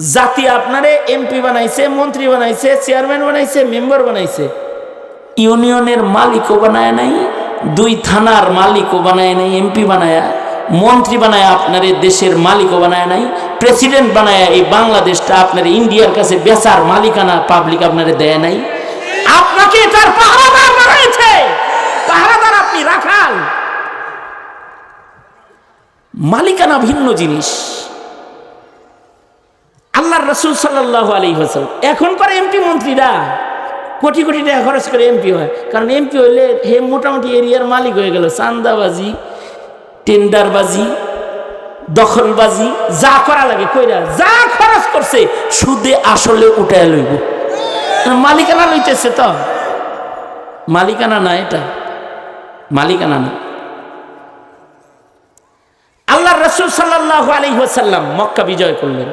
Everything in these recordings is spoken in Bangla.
জাতি আপনারে এমপি বানাইছে, মন্ত্রী বানাইছে, চেয়ারম্যান বানাইছে, মেম্বার বানাইছে। ইউনিয়নের মালিকও বানায় নাই, দুই থানার মালিকও বানায় নাই, এমপি বানায়া, মন্ত্রী বানায় আপনার দেশের মালিকও বানায় নাই, প্রেসিডেন্ট বানায় এই বাংলাদেশটা আপনার ইন্ডিয়ার কাছে বেচার মালিকানা পাবলিক আপনারে দেয় নাই। আপনাকে তার পাহারাদার বানাইছে। পাহারাদার আপনি রাখাল। মালিকানা ভিন্ন জিনিস। আল্লাহর রসুল সাল্লাহ আলী হাসাল এখন পরে এমপি মন্ত্রীরা কোটি কোটি টাকা খরচ করে এমপি হয়। কারণ এমপি হইলে হে মোটামুটি এরিয়ার মালিক হয়ে গেল। চান্দাবাজি, টেন্ডারবাজি, দখলবাজি, যা করা লাগে কইরা যা খরচ করছে সুদে আসলে উঠায় লইব। মালিকানা লইতেছে তো। মালিকানা না এটা। মালিকানা না। আল্লাহ রসুল সাল্লাহ আলী ওয়াসাল্লাম মক্কা বিজয় করলেন।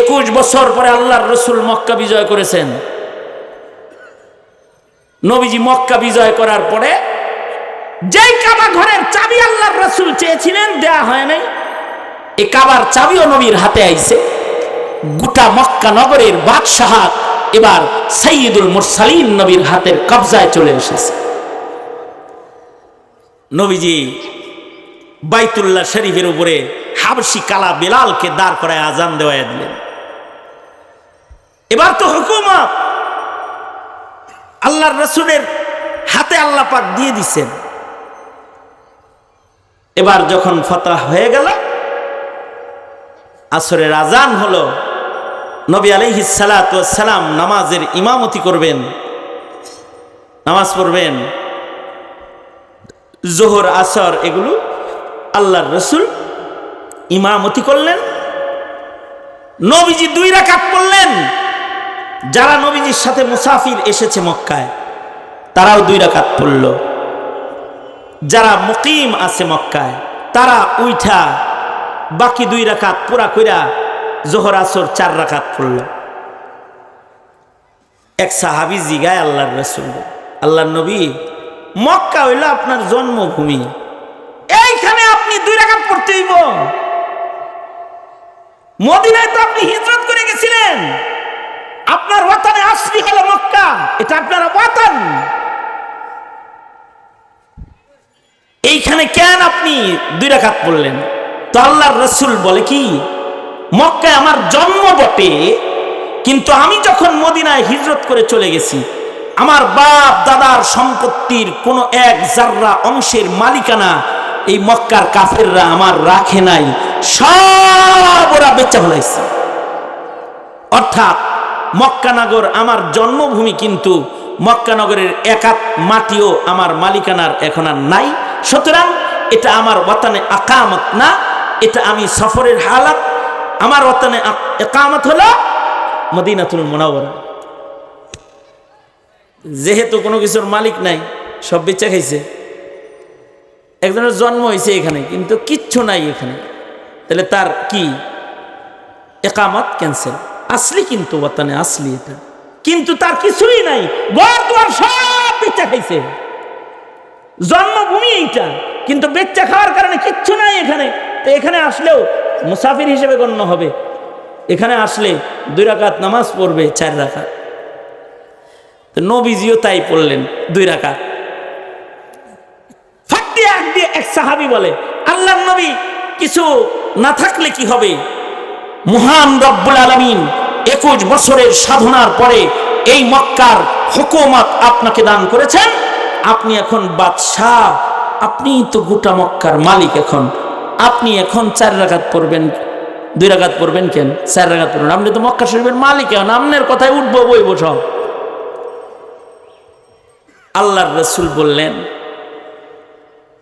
একুশ বছর পরে আল্লাহর রসুল মক্কা বিজয় করেছেন। নবীজি মক্কা বিজয় করার পরে যেই কাবা ঘরের চাবি আল্লাহর রসুল চেয়েছিলেন, দেয়া হয় নাই। এ কাবার চাবিও নবীর হাতে আইছে। গোটা মক্কা নগরের বাদশাহাত এবার সৈয়দুল মুরসালিন নবীর হাতের কবজায় চলে এসেছে। নবীজি বাইতুল্লাহ শরীফের উপরে হাবসি কালা বেলালকে দাঁড় করায় আজান দেওয়াই দিলেন। এবার তো হুকুমত আল্লাহর রসুলের হাতে আল্লাহ পাক দিয়ে দিছেন। এবার যখন ফতহ হয়ে গেল, আসরের আজান হলো, নবী আলাইহিস সালাম নামাজের ইমামতি করবেন, নামাজ পড়বেন। জোহর, আসর এগুলো আল্লাহর রসুল ইমামতি করলেন, নবীজি দুই রাকাত পড়লেন। যারা নবীজির সাথে মুসাফির এসেছে মক্কায়, তারাও দুই রাকাত পড়ল। যারা মুকিম আছে মক্কায়, তারা উইঠা বাকি দুই রাকাত পুরা কইরা জোহর আসর চার রাকাত পড়ল। এক সাহাবি জিগায় আল্লাহর রসুল, আল্লাহর নবী, মক্কা হইল আপনার জন্মভূমি। এইখানে আপনি দুই রাকাত পড়তে হইব। মদিনায় তো আপনি হিজরত করে গেছিলেন। আপনার ওয়াতানে আসলি হল মক্কা। এটা আপনার ওয়াতান। এইখানে কেন আপনি দুই রাকাত পড়লেন? তো আল্লাহর রসুল বলে কি, মক্কায় আমার জন্ম বটে, কিন্তু আমি যখন মদিনায় হিজরত করে চলে গেছি, আমার বাপ দাদার সম্পত্তির কোনো এক জাররা অংশের মালিকানা এই মক্কার কাফেররা আমার রাখে নাই। সব ওরা বেচা ফেলাইছে। অর্থাৎ মক্কানগর আমার জন্মভূমি কিন্তু মক্কানগরের একাত মাটিও আমার মালিকানার এখন আর নাই। সুতরাং এটা আমার ওয়াতানে আকামত না, এটা আমি সফরের হালাত। আমার ওয়াতানে একামত হলো মদিনাতুল মোনাওয়ারা। যেহেতু কোনো কিছুর মালিক নাই, সব বেচা খাইছে। একজনের জন্ম হয়েছে এখানে, কিন্তু কিচ্ছু নাই এখানে। তাহলে তার কি? একামত ক্যান্সেল আসলি কিন্তু ওয়াতানে, আসলি এটা। কিন্তু তার কিছুই নাই। দুয়ার সব বেচা খাইছে। জন্মভূমি এইটা। কিন্তু বেচা খাওয়ার কারণে কিচ্ছু নাই এখানে। তো এখানে আসলেও মুসাফির হিসেবে গণ্য হবে। এখানে আসলে দুই রাকাত নামাজ পড়বে, চার রাকাত। তো নবীজিও তাই পড়লেন, দুই রাকাত। ফাঁক এক দিয়ে এক সাহাবি বলে আল্লাহ নবী কিছু না থাকলে কি হবে? মহান রব্বুল আলমিন একুশ বছরের সাধনার পরে এই মক্কার হুকুমত আপনাকে দান করেছেন? আপনি এখন বাদশাহ, আপনি তো গোটা মক্কার মালিক এখন। আপনি এখন চার রাগাত পড়বেন, দুই রাগাত পড়বেন কেন? চার রাগাত পড়বেন আপনি তো মক্কা শরীফের মালিক এখন আপনার কথায় উঠবো, বইব সব। আল্লাহর রসুল বললেন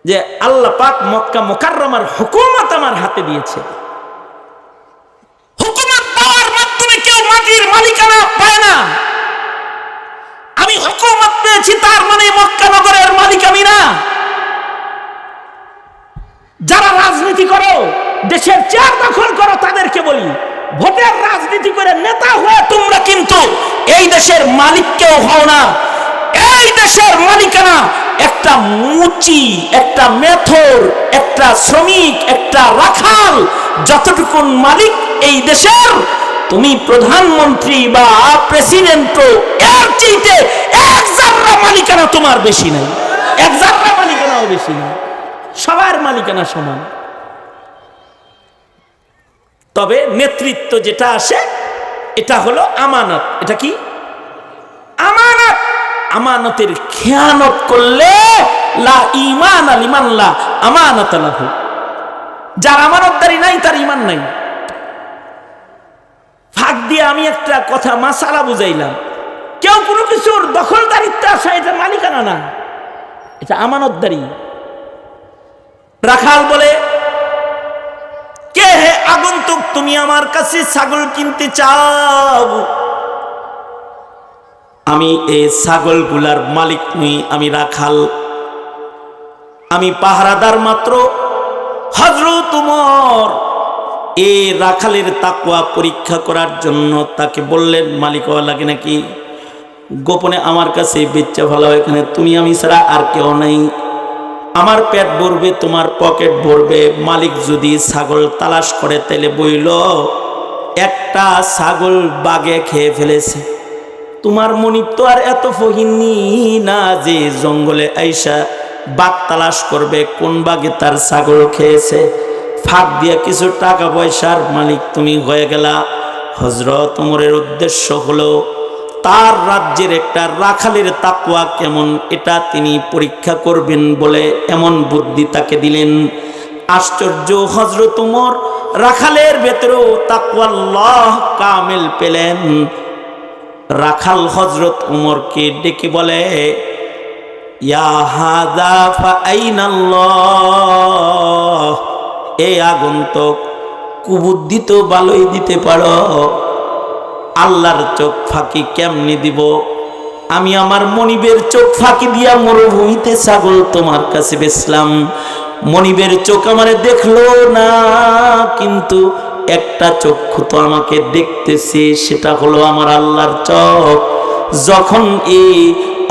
যে, আল্লাহ পাক মক্কা মোকাররমার হুকুমত আমার হাতে দিয়েছে হুকুমত পাওয়ার মাধ্যমে কেউ মাটির মালিকানা পায় না। আমি হুকুমত পেয়েছি, তার মানে মক্কা নগরের মালিক আমি না। যারা রাজনীতি করো, দেশের চেয়ার দখল করো, তাদেরকে বলি, ভোটের রাজনীতি করে নেতা হয়ে তোমরা কিন্তু এই দেশের মালিককেও হও না। এই দেশের মালিকানা একটা মুচি, একটা মেথর, একটা শ্রমিক, একটা রাখাল, যতটুকুন মালিক এই দেশের তুমি প্রধানমন্ত্রী বা প্রেসিডেন্ট এর চাইতে এক জাররা মালিকানা তোমার বেশি নাই। এক জাররা মালিকানাও বেশি নাই। সবার মালিকানা সমান। তবে নেতৃত্ব যেটা আসে, এটা হলো আমানত। এটা কি? আমানত। আমানতের খেয়ানত করলে লা ইমান আল লা আমানত যার আমানতদারি নাই, তার ইমান নাই। আমি একটা কথা, মাসালা বুঝাইলাম। কেউ কোনো কিছুর দখলদারিত্ব আসা, এটা মালিকানা না। এটা আমানতদারি। রাখাল বলে, কে হে আগন্তুক, তুমি আমার কাছে ছাগল কিনতে চাও? আমি এই ছাগলগুলার মালিক নই, আমি রাখাল। আমি পাহারাদার মাত্র হজরত উমর। এ রাখালের তাকুয়া পরীক্ষা করার জন্য তাকে বললেন মালিক লাগে নাকি? গোপনে আমার কাছে বেচ্চা ভালো এখানে তুমি আমি ছাড়া আর কেউ নাই। আমার পেট ভরবে, তোমার পকেট ভরবে। মালিক যদি ছাগল তালাশ করে তাহলে বইল, একটা ছাগল বাগে খেয়ে ফেলেছে। তোমার মনিব তো আর এত ফহিনী না যে জঙ্গলে আইসা বাঘ তালাশ করবে, কোন বাগে তার ছাগল খেয়েছে? ফাঁক দিয়া কিছু টাকা পয়সার মালিক তুমি হয়ে গেলা। হজরত উমরের উদ্দেশ্য হলো, তার রাজ্যের একটা রাখালের তাকুয়া কেমন, এটা তিনি পরীক্ষা করবেন বলে এমন বুদ্ধি তাকে দিলেন। আশ্চর্য হজরত উমর রাখালের ভেতরেও তাকুয়াল্লাহ কামেল পেলেন। রাখাল হজরত উমরকে ডেকে বলে, ইয়া হাদা ফাইনাল্লাহ এই আগন্তক কুবুদ্ধি তো ভালোই দিতে পারো। আল্লাহর চোখ ফাঁকি কেমনি দিব? আমি আমার মনিবের চোখ ফাঁকি দিয়া মরুভূমিতে ছাগল তোমার কাছে বেসলাম মনিবের চোখ আমারে দেখল না, কিন্তু একটা চক্ষু তো আমাকে দেখতেছে, সেটা হলো আমার আল্লাহর চোখ। যখন এই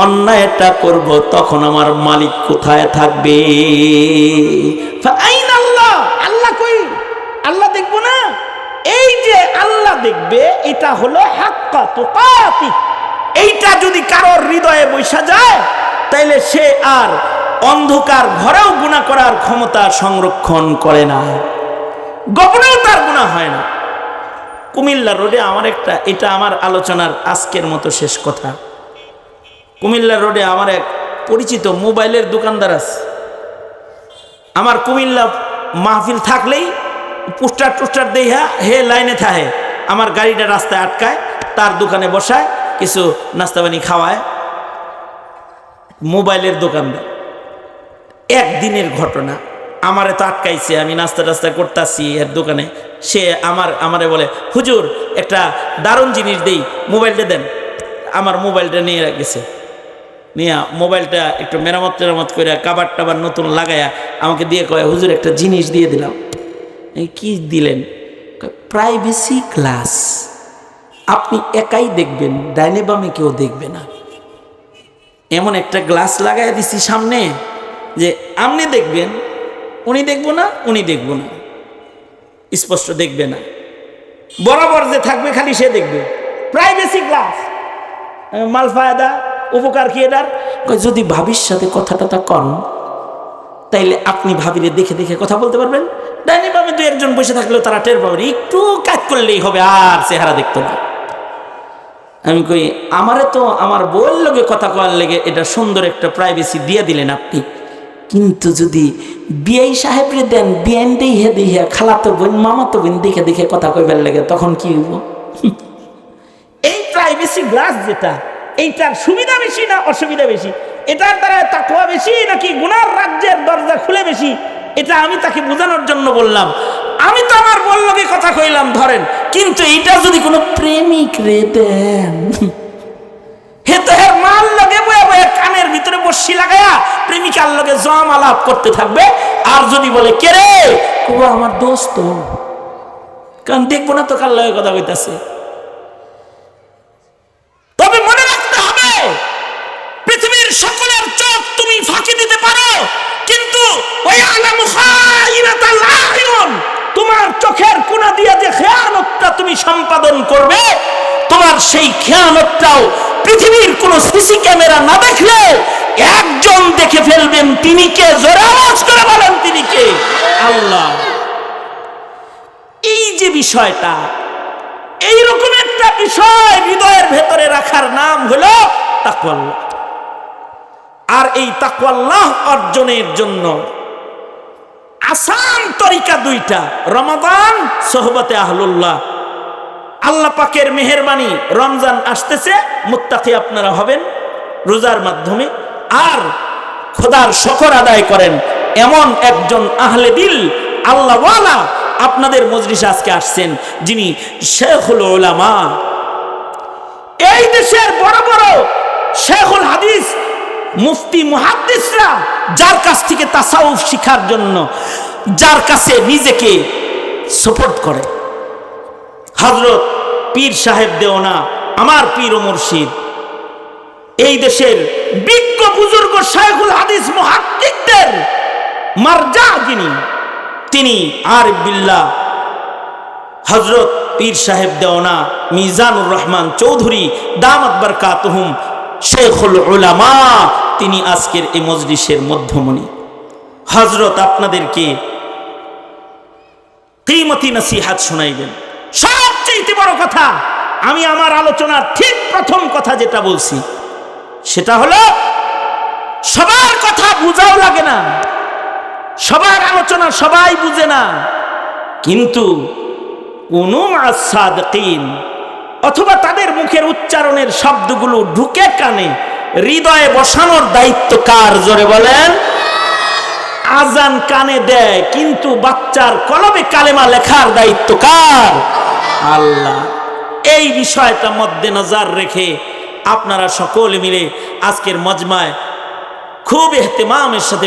অন্যায়টা করব, তখন আমার মালিক কোথায় থাকবে আইন আল্লাহ আল্লাহ কই আল্লাহ দেখব না এই যে আল্লাহ দেখবে, এটা হলো এইটা যদি কারোর হৃদয়ে বৈশা যায়, তাইলে সে আর অন্ধকার ঘরেও গুণা করার ক্ষমতা সংরক্ষণ করে না। গোপনেও তার গুণা হয় না। কুমিল্লা রোডে আমার একটা, এটা আমার আলোচনার আজকের মতো শেষ কথা। কুমিল্লা রোডে আমার এক পরিচিত মোবাইলের দোকানদার আছে। আমার কুমিল্লা মাহফিল থাকলেই পোস্টার টোস্টার দেইহা হে লাইনে থাহে। আমার গাড়িটা রাস্তায় আটকায়, তার দোকানে বসায়, কিছু নাস্তা পানি খাওয়ায়। মোবাইলের দোকানদার একদিনের ঘটনা, আমারে তো আটকাইছে, আমি নাস্তা টাস্তা করতেছি এর দোকানে। সে আমার, আমারে বলে, হুজুর, একটা দারুণ জিনিস দেই, মোবাইলটা দেন। আমার মোবাইলটা নিয়ে গেছে। নিয়ে মোবাইলটা একটু মেরামত টেরামত করে কাবার টাবার নতুন লাগায়া আমাকে দিয়ে কয়, হুজুর, একটা জিনিস দিয়ে দিলাম। কি দিলেন? প্রাইভেসি ক্লাস আপনি একাই দেখবেন, ডাইনে বামে কেউ দেখবে না। এমন একটা গ্লাস লাগাই দিছি সামনে যে আপনি দেখবেন, উনি দেখব না, উনি দেখব না। স্পষ্ট দেখবে না। বরাবর যে থাকবে খালি সে দেখবে। প্রাইভেসি গ্লাস মাল ফায়দা, উপকার কি এটার? যদি ভাবির সাথে কথাটা তা কন তাইলে আপনি ভাবিলে দেখে দেখে কথা বলতে পারবেন। ডাইনি বামে দু একজন বসে থাকলেও তারা টের পাবেন একটু কাজ করলেই হবে, আর চেহারা দেখতো না। আমি কই, আমারে তো আমার বউয়ের লগে কথা কওয়ার লেগে এটা সুন্দর একটা প্রাইভেসি দিয়ে দিলেন আপনি। কিন্তু যদি বিআই সাহেবরে দেন বিআইন দেখে দেখে খালাতো বোন, মামাতো বোন দেখে দেখে কথা কইবার লেগে তখন কি হইব? এই প্রাইভেসি গ্লাস যেটা, এইটার সুবিধা বেশি না অসুবিধা বেশি? এটার দ্বারা তাকুয়া বেশি নাকি গুনার রাজ্যের দরজা খুলে বেশি? এটা আমি তাকে বোঝানোর জন্য বললাম। আমি তো আমার বললকে কথা কইলাম, ধরেন। কিন্তু এটা যদি কোনো প্রেমিক রে দেন। হে তো হের মাল লগে বয়ে বয়ে কানের ভিতরে বসি লাগায়া প্রেমিকার লগে জম আলাপ করতে থাকবে। আর যদি বলে, কে রে? আমার দোস্ত। কারণ দেখব না তো কার লগে কথা কইতাছে তবে মনে রাখতে হবে পৃথিবীর সকলের চোখ তুমি ফাঁকি দিতে পারো কিন্তু চোখের দিয়ে যে খেয়ানত উৎপাদন করবে, তোমার সেই খেয়ানতটাও পৃথিবীর কোন সিসি ক্যামেরা না দেখলেও একজন দেখে ফেলবেন তিনি কে? জোরে করে বলেন তিনি কে? আল্লাহ। এই যে বিষয়টা, এইরকম একটা বিষয় হৃদয়ের ভেতরে রাখার নাম হলো তাকওয়াল্লাহ। আর এই তাকওয়াল্লাহ অর্জনের জন্য আসান তরিকা দুইটা। রমাদান, সোহবতে আহলুল্লাহ। আল্লাহ পাকের মেহরবানি রমজান আসতেছে, মুত্তাকি আপনারা হবেন রোজার মাধ্যমে। আর খোদার শকর আদায় করেন, এমন একজন আহলে দিল, আল্লাহওয়ালা আপনাদের মজলিসে আজকে আসছেন, যিনি শেখুল ওলামা এই দেশের বড় বড় শেখুল হাদিস মুফতি মুহাদ্দিসরা যার কাছ থেকে তাসাউফ শিখার জন্য, যার কাছে নিজেকে সাপোর্ট করে। হজরত পীর সাহেব দেওনা, আমার পীর ও মুর্শিদ। এই দেশের বিজ্ঞ বুজুর্গ শাইখুল হাদিস মুহাদ্দিকদের মারজা যিনি, তিনি আর বিল্লাহ। হজরত পীর সাহেব দেওনা মিজানুর রহমান চৌধুরী দামাত বরকাতহুম শেখুল উলামা, তিনি আজকের এই মজলিসের মধ্যমণি। হজরত আপনাদেরকে কিমতি নসিহাত শোনাইবেন। সবচেয়ে বড় কথা, আমি আমার আলোচনার ঠিক প্রথম কথা যেটা বলছি, সেটা হলো, সবার কথা বুঝাও লাগে না। সবার আলোচনা সবাই বুঝে না। কিন্তু কোন সাদকিন অথবা তাদের মুখের উচ্চারণের শব্দগুলো ঢুকে কানে, হৃদয়ে বসানোর দায়িত্ব কার? জোরে বলেন। আজান কানে দেয়, কিন্তু বাচ্চার কলবে কালেমা লেখার দায়িত্ব কার? আল্লাহ। এই বিষয়টা মধ্যে নজর রেখে আপনারা সকলে মিলে আজকের মজমায় খুব এহতেমামের সাথে